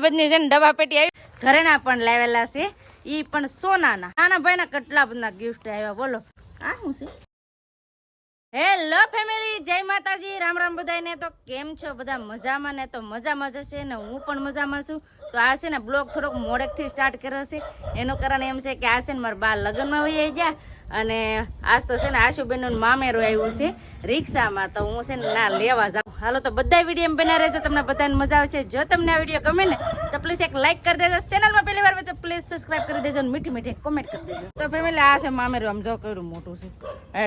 બધી છે ને ડબ્બા પેટી આવી ઘરેના પણ લાવેલા છે. ઈ પણ સોનાના. નાના ભાઈના કેટલા બધા ગિફ્ટ આવ્યા, બોલો. આ શું છે? હેલો ફેમિલી જય માતાજી. રામ રામ બધાને તો કેમ છો? બધા મજામાં ને? તો મજામાં જ હશે ને? હું પણ મજામાં છું. તો આ છે ને, બ્લોગ થોડોક મોડેકથી સ્ટાર્ટ કર્યો છે. એનું કારણ એમ છે કે આ છે ને, મારા બા લગ્નમાં વહી ગયા. અને આજ તો છે ને, આશુબેનનું મામેરું આવ્યું છે રિક્ષામાં. તો હું છે ને, ના લેવા જાઉં. હાલો તો બધા વીડિયો બના રહેજો. તમને બધાને મજા આવશે. જો તમને આ વીડિયો ગમે ને, તો પ્લીઝ એક લાઇક કરી દેજો. ચેનલમાં પહેલી વાર તો પ્લીઝ સબસ્ક્રાઇબ કરી દેજો અને મીઠી મીઠી કોમેન્ટ કરી દેજો. તો ફેમિલી આ છે મામેરું, આમ જો કેવડું મોટું છે.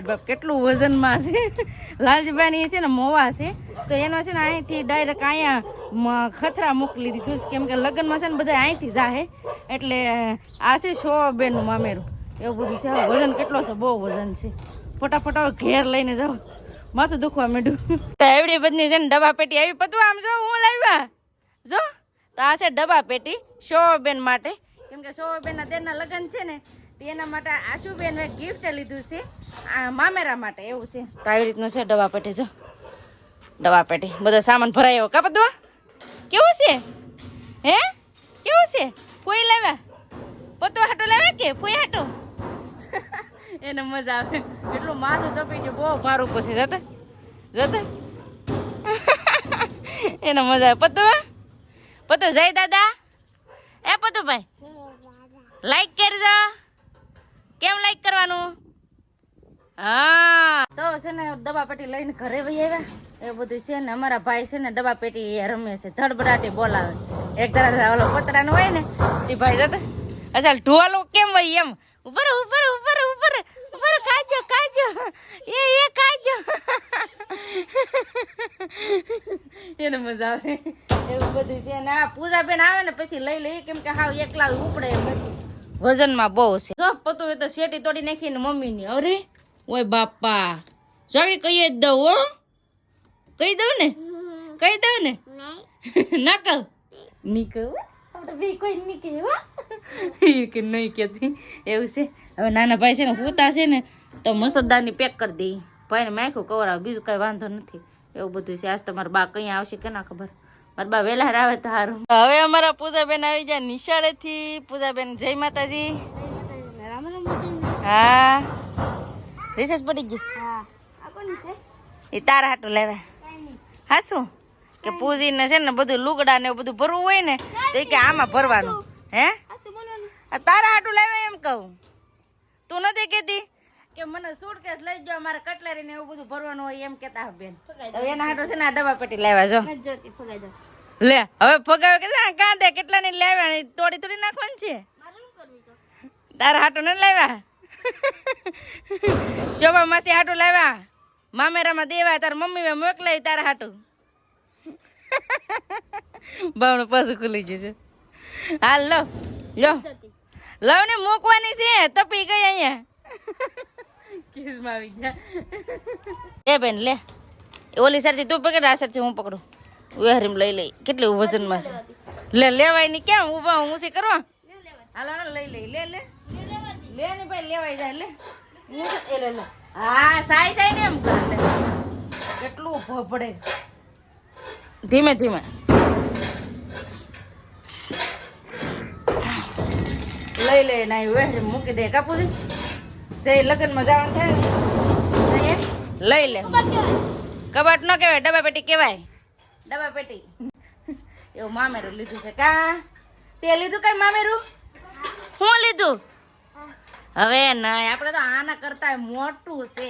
બાપ, કેટલું વજનમાં છે. લાલજીભાઈ છે ને મોવા છે. તો એનો છે ને અહીંથી ડાયરેક્ટ અહીંયા ખતરા મોકલી દીધું છે. કેમ કે લગ્નમાં છે ને બધા અહીંથી જાહે. એટલે આ છે સો બેનનું મામેરું. એવું બધું છે. વજન કેટલો છે? બહુ વજન છે. ફટાફટ ઘેર લઈને જાઓ. માથું દુખવા માંડ્યું. તો એવડી બધી છે ને ડબ્બા પેટી આવી પતવા આમ જો હું લાવ્યા? જો તો આ છે ડબ્બા પેટી શોભાબેન માટે. કેમ કે શોભાબેનના દેરના લગ્ન છે ને તો એના માટે આશુબેન ગિફ્ટ લીધું છે. આ મામેરા માટે એવું છે. તો આવી રીતનું છે ડબ્બા પેટી જો. ડબ્બા પેટી. બધો સામાન ભરાયો. કા બધો? કેવું છે? હે? કેવું છે? ફોઈ લાવ્યા? પતો હાટો લાવ્યા કે? ફોઈ હાટો? એને મજા આવે. એટલું માથું તપી ગયું બહુ ભારું પછી જતા. જતા? એને મજા આવે. પતો પતો જય દાદા. એ પતુભાઈ લાઈક કરજો. કેમ લાઈક કરવાનું? હા. તો છે ને ડબ્બા પેટી લઈને ઘરે વહી આવ્યા. એ બધું છે ને, અમારા ભાઈ છે ને ડબ્બા પેટી રમે છે, ધડબડાટી બોલાવે. એક તરફ ઓલો પતરાનું હોય ને, એ ભાઈ જતા. અચ્છા ઢોલો કેમ હોય એમ? ઉપર ઉપર ઉપર ઉપર ઉપર કાજો કાજો એ એ કાજો એને મજા આવે. એવું બધું છે. ને આ પૂજા બેન આવે ને પછી લઈ લઈએ કેમ કે હાવ એકલા ઉપડે એમ નથી. વજનમાં બહુ છે. જો, પતું એ તો શેટી તોડી નાખીને મમ્મીની. અરે, ઓય બાપા. જોડી કહીએ જ દઉં, હો. કહી દઉં ને? કહી દઉં ને? ના કહું? નહીં કહું? આપણે બે કોઈ નહીં કહે એ કે નહીં કહેતી. એવું છે. હવે નાના ભાઈ છે ને પૂતા છે ને, તો મસદદારની પેક કરી દઈ. ભાઈને માખ્યું કવરાવ બીજું કાંઈ વાંધો નથી. એવું બધું છે. આજ તમારા બા કઈ આવશે કે ના ખબર? મારા બા વહેલા આવે તો સારું હવે અમારા પૂજાબેન આવી જાય નિશાળેથી. પૂજાબેન જય માતાજી. હા. રિસેસ પડી ગઈ એ તારા હાટું લેવા. હા શું? કે પૂજીને છે ને બધું લુગડા ને એવું બધું ભરવું હોય ને તો એ કે આમાં ભરવાનું. હે? આ તારા હાટું લેવા એમ કહું. તું નથી કહેતી? કે મને સુટકેસ લઈ જાઓ મારે કટલેરી ને એવું બધું ભરવાનું હોય એમ કેતા બેન. એના હાટો છે ને આ ડબ્બા પેટી લેવા જો. લે હવે ફગાવે કે કાંદે કેટલા ની લેવા? ને તોડી તોડી નાખવાની છે. તારા હાટું ને લાવ્યા શોભા માસી હાટું લાવ્યા મામેરામાં દેવા તાર મમ્મી મોકલાવી તારા હાટું. બાવણું પાછું ખુલી જશે. હાલ લો લો. લવ ને મૂકવાની છે તપી ગઈ અહીંયા. કિસમાં આવી ગયા. એ બેન, લે. ઓલી સરથી તું પકડ, આ સરથી હું પકડું. વેહરીમ લઈ લઈ. કેટલી વજનમાં છે? લે, લેવાયની કેમ? ઊભા હું છે કરવા? હાલો લઈ લઈ. લે લે. લે ને ભાઈ, લેવાય જાય, લે. હું એ લે લે. હા, સાઈ સાઈ ને એમ કર લે. કેટલું ભપડે ધીમે ધીમે. લઈ લે ના વેહરીમ મૂકી દે કાપુજી જઈ લગ્નમાં જવાનું થાય લઈ લે. કબાટ ન કહેવાય ડબ્બા પેટી કહેવાય. ડબ્બા પેટી એવું મામેરું લીધું છે કા? તે લીધું કઈ મામેરું? શું લીધું? હવે ના આપણે તો આના કરતા મોટું છે.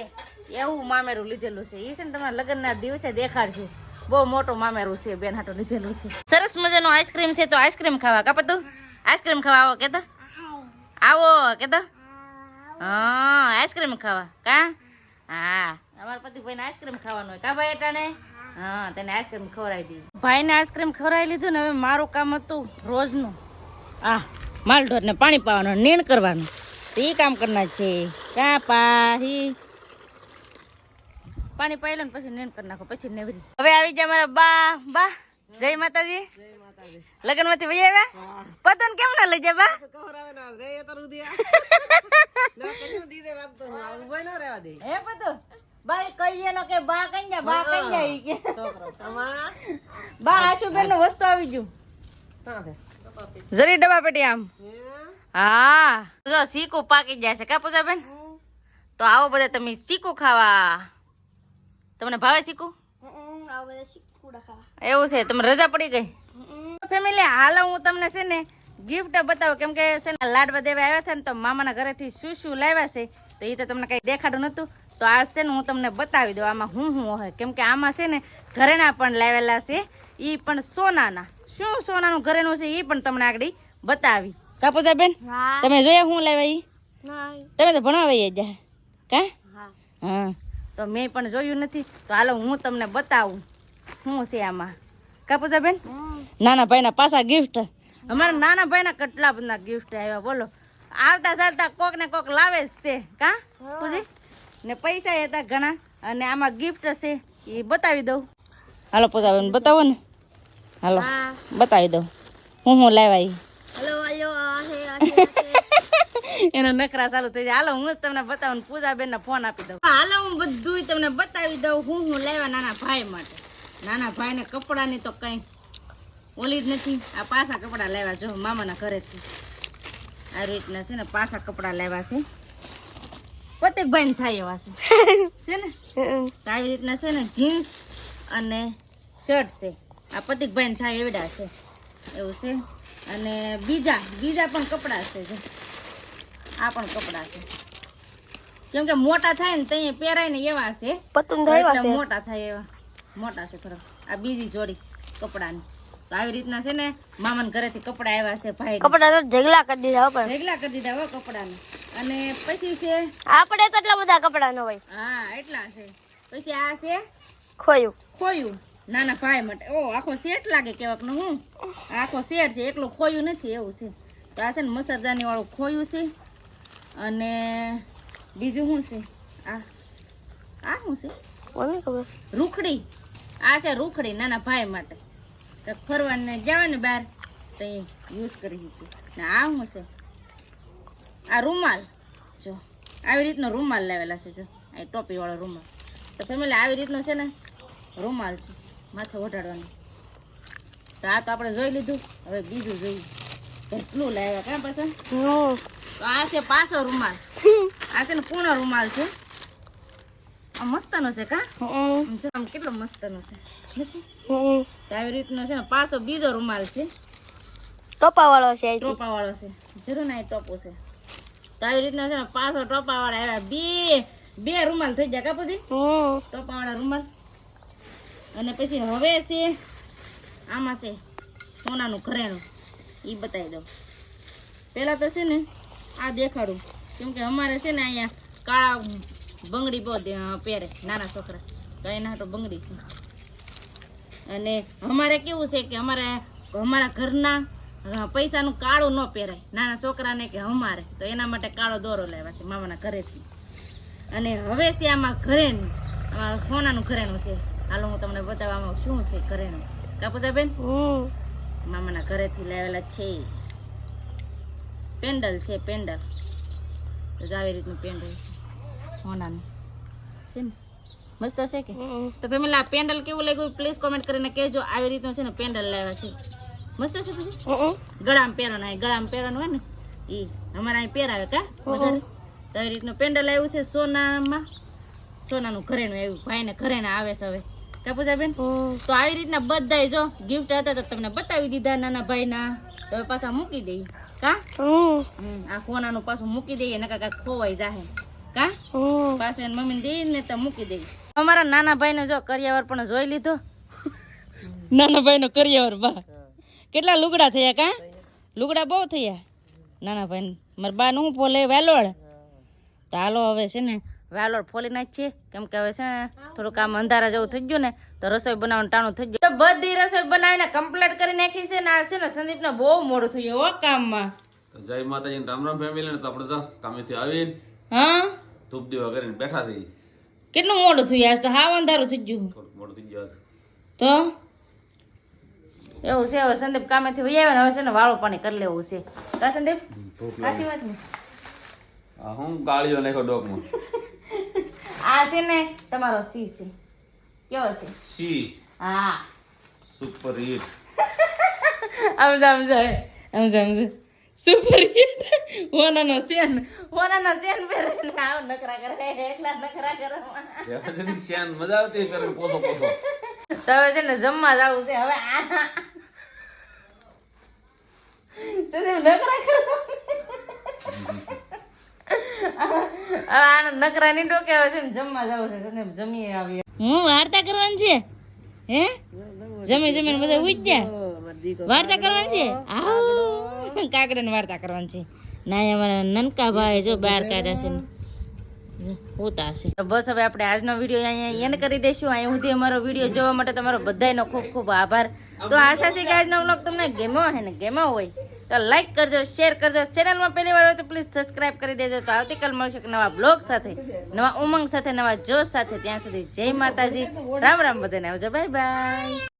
એવું મામેરું લીધેલું છે. એ છે ને તમારા લગ્નના દિવસે દેખાડશું. બહુ મોટું મામેરું છે બેન હાટો લીધેલું છે. સરસ મજાનું આઈસ્ક્રીમ છે તો આઈસ્ક્રીમ ખાવા. કાપતું આઈસ્ક્રીમ ખાવા આવો કેતા? આવો કેતા? હા આઈસ્ક્રીમ ખાવા. કા? હા. અમારા પતિ ભાઈને આઈસ્ક્રીમ ખાવાનું હોય. કા ભાઈ એટાને હા તને આઈસ્ક્રીમ ખવડાવી દીધી ભાઈને આઈસ્ક્રીમ ખવડાવી લીધું ને હવે મારું કામ હતું રોજનું. આ માલ ને પાણી પાવાનું નીણ કરવાનું. એ કામ કરના છે. ક્યાં પાહી? પાણી પાઈ લો ને પછી નીણ કરી નાખો પછી નેવરી. હવે આવી જાય મારા બા. બા જય માતાજી. લગ્નમાંથી ભાઈ આવ્યા? પતન કેમ ના લઈ જાય બા? હે પતો બા કહીએ નો કે બા કઈ જા બા કઈ જાય ઈ કે બા આશુબેનનું વસ્તુ આવી ગયું જરી ડબ્બા પેટી આમ હા જો શીકું પાકી જાય છે કા પૂજાબેન તો આવો બધા તમે શીકું ખાવા તમને ભાવે શીકું એવું છે તમને રજા પડી ગઈ ફેમિલી હાલો હું તમને છે ને ગિફ્ટ બતાવો. કેમ કે છે ને લાડવા દેવા આવ્યા હતા ને તો મામાના ઘરેથી શું શું લાવ્યા છે તો એ તો તમને કઈ દેખાડું નતું તો આ છે ને હું તમને બતાવી દઉં આમાં હું હું હોય કેમ કે આમાં છે ને ઘરેણા પણ લાવેલા છે એ પણ સોનાના. શું સોનાનું ઘરેનું છે એ પણ તમને આગળ બતાવી. કાપોજા બેન તમે જોયા હું લાવ્યા ઈ? તમે તો ભણાવી જા કા? હા. તો મેં પણ જોયું નથી. તો હાલો હું તમને બતાવું. શું છે આમાં? કાપોજા બેન નાના ભાઈના પાછા ગિફ્ટ અમારા નાના ભાઈના કેટલા બધા ગિફ્ટ આવ્યા બોલો. આવતા ચાલતા કોક ને કોક લાવે જ છે કા? ને પૈસા હતા ઘણા અને આમાં ગિફ્ટ છે એ બતાવી દઉં. હાલો પૂજા બેન બતાવો ને. હાલો બતાવી દઉં. હું હું લાવ્યા એનો નખરા ચાલુ થઈ જાય. હાલો હું તમને બતાવું ને પૂજાબેન ને ફોન આપી દઉં. હાલો હું બધું તમને બતાવી દઉં. હું હું લાવ્યા નાના ભાઈ માટે. નાના ભાઈ ને કપડાની તો કઈ ઓલી જ નથી. આ પાછા કપડા લાવ્યા જો મામાના ઘરેથી. આ રીતના છે ને પાછા કપડા લાવ્યા છે. પ્રત્યેકભાઈ ને થાય એવા છે. છે ને? આવી રીતના છે ને જીન્સ અને શર્ટ છે. આ પ્રતિકભાઈ ને થાય એવડા છે. એવું છે. અને બીજા બીજા પણ કપડાં છે જો. આ પણ કપડાં છે. કેમ કે મોટા થાય ને ત્યાં પહેરાય ને એવા છે. મોટા થાય એવા. મોટા છે થોડા આ બીજી જોડી કપડાની. તો આવી રીતના છે ને મામાના ઘરેથી કપડા આવ્યા છે ભાઈ. કપડા ઢગલા કરી દીધા પણ. રેગલા કરી દીધા હો કપડાને. અને પછી છે આપણે તો એટલા બધા કપડા ન હોય. હા એટલા છે. પછી આ છે ખોયું. ખોયું. નાના ભાઈ માટે. ઓ આખો સેટ લાગે કેવાકનું હું. આખો સેટ છે એકલું ખોયું નથી એવું છે. તો આ છે ને મસરદાની વાળું ખોયું છે. અને બીજું શું છે? આ આ શું છે? કોને ખબર? રૂખડી. આ છે રૂખડી નાના ભાઈ માટે. તો ફરવાને જવાનું બહાર. તો એ યુઝ કરી દીધું. ને આ શું છે? આ રૂમાલ. જો આવી રીતનો રૂમાલ લાવેલા છે જો. આ ટોપીવાળો રૂમાલ. તો ફેમિલી આવી રીતનો છે ને રૂમાલ છે માથે ઓઢાડવાનો. તો આ તો આપણે જોઈ લીધું. હવે બીજું જોઈએ. કેટલું લાવ્યા કાં પાછા. હમ તો આ છે પાછો રૂમાલ. આ છે ને પૂર્ણ રૂમાલ છે. આ મસ્તનો છે કા? આમ કેટલો મસ્તનો છે. આવી રીતનો છે ને પાછો બીજો રૂમાલ છે. ટોપા વાળો છે ટોપા વાળો છે. જરૂર ના ટોપો છે. તો આવી રીતના છે ને પાછો ટોપા વાળા આવ્યા બે બે રૂમાલ થઈ જાય કા પછી? ટોપા વાળા રૂમાલ. અને પછી હવે છે આમાં છે સોનાનું ઘરેણું. એ બતાવી દઉં. પહેલાં તો છે ને આ દેખાડું. કેમ કે અમારે છે ને અહીંયા કાળા બંગડી બહુ દે- પહેરે નાના છોકરા. તો એના હાટો બંગડી છે. અને અમારે કેવું છે કે અમારે અમારા ઘરના પૈસાનું કાળું ન પહેરાય. નાના છોકરાને કે અમારે. તો એના માટે કાળો દોરો લાવ્યા છે મામાના ઘરેથી. અને હવે છે આમાં ઘરેણું આમાં સોનાનું ઘરેણું છે. હાલો હું તમને બતાવવામાં શું છે ઘરેણું કાપુજાબેન હમ. મામાના ઘરેથી લાવેલા છે. પેન્ડલ છે પેન્ડલ. તો આવી રીતનું પેન્ડલ છે. સોનાનું. છે ને? મસ્ત છે કે? તો ફેમિલી પેન્ડલ કેવું લાગ્યું? પ્લીઝ કોમેન્ટ કરીને કહેજો. આવી રીતનું છે ને પેન્ડલ લાવ્યા છે. મસ્ત છે પછી? ગળામાં પહેરવાનું અહીં ગળામાં પહેરવાનું હોય ને એ અમારે અહીં પહેરાવે કા? તો આવી રીતનું પેન્ડલ આવ્યું છે સોનામાં. સોનાનું ઘરેણું આવ્યું. ભાઈને ઘરેણા આવે છે હવે. કાપુજાબેન તો આવી રીતના બધા જો ગિફ્ટ હતા તો તમને બતાવી દીધા નાના ભાઈના. તો હવે પાછા મૂકી દઈએ. કા? આ કોનાનું પાછું મૂકી દઈએ નકા કાંઈક ખોવાઈ જાય કા? પાછું એને મમ્મીને દઈએ ને તો મૂકી દઈએ. અમારા નાના ભાઈને જો કરિયાવર પણ જોઈ લીધો. નાના ભાઈનો કરિયાવર બા કેટલા લુગડા થયા કા? લુગડા બહુ થયા. નાના ભાઈ મારા બા નું ફોલે? વેલોડ તો હાલો હવે છે ને વેલોડ ફોલી નાખીએ. કેમ કે હવે છે ને થોડુંક આમ અંધારા જેવું થઈ ગયું ને તો રસોઈ બનાવવાનું ટાણું થઈ ગયું. તો બધી રસોઈ બનાવીને કમ્પ્લીટ કરી નાખી છે ને આ છે ને સંદીપને બહુ મોડું થઈ ગયું હો કામમાં. જય માતાજી રામ રામ ફેમિલી ને તો આપણે કામેથી આવીને હા? ધૂપ દીવા કરીને બેઠા થઈ કેટલું મોડું થયું આજ તો હાવ અંધારું થઈ ગયું. મોડું થઈ ગયું તો? એવું છે હવે સંદીપ કામેથી વહી આવ્યા ને હવે છે ને વાળું પાણી કરી લેવું છે. કા સંદીપ? સાચી વાત ને આ હું ગાળીઓ નાખ્યો ડોકમાં? આ છે ને તમારો સી છે. કેવો છે? સી. હા. Super hit. સમજ સમજ સમજ સુપર હિટ. હોનાનો સેન હોનાનો સેન પહેરે ને આવ નકરા કરે એટલા નકરા કરે એમાંથી શ્યાન મજા આવતી કરે પોસો પોસો તો હવે છે ને જમવા જવું છે હવે આ તો તેમ નકરા કરો આનો નકરા ની ડોકે આવે છે ને જમવા જવું છે છે ને જમી આવી હું વાર્તા કરવાની છે હે જમી જમીને બધા ઉઠ ગયા વાર્તા કરવાની છે આવ કાગડાની વાર્તા કરવાની છે ના અમારા નનકા ભાઈ જો બહાર કાઢ્યા છે ને. તો બસ હવે આપણે આજનો વીડિયો અહીંયા એન્ડ કરી દઈશું. અહીંયા સુધી અમારો વીડિયો જોવા માટે તમારો બધાનો ખૂબ ખૂબ આભાર. તો આશા છે કે આજનો વ્લોગ તમને ગેમો હે ને ગેમો હોય તો લાઈક કરજો શેર કરજો. ચેનલમાં પહેલી વાર હોય તો પ્લીઝ સબસ્ક્રાઇબ કરી દેજો. તો આવતીકાલ મળશે નવા બ્લોગ સાથે નવા ઉમંગ સાથે નવા જોશ સાથે. ત્યાં સુધી જય માતાજી. રામ રામ બધાને આવજો. Bye bye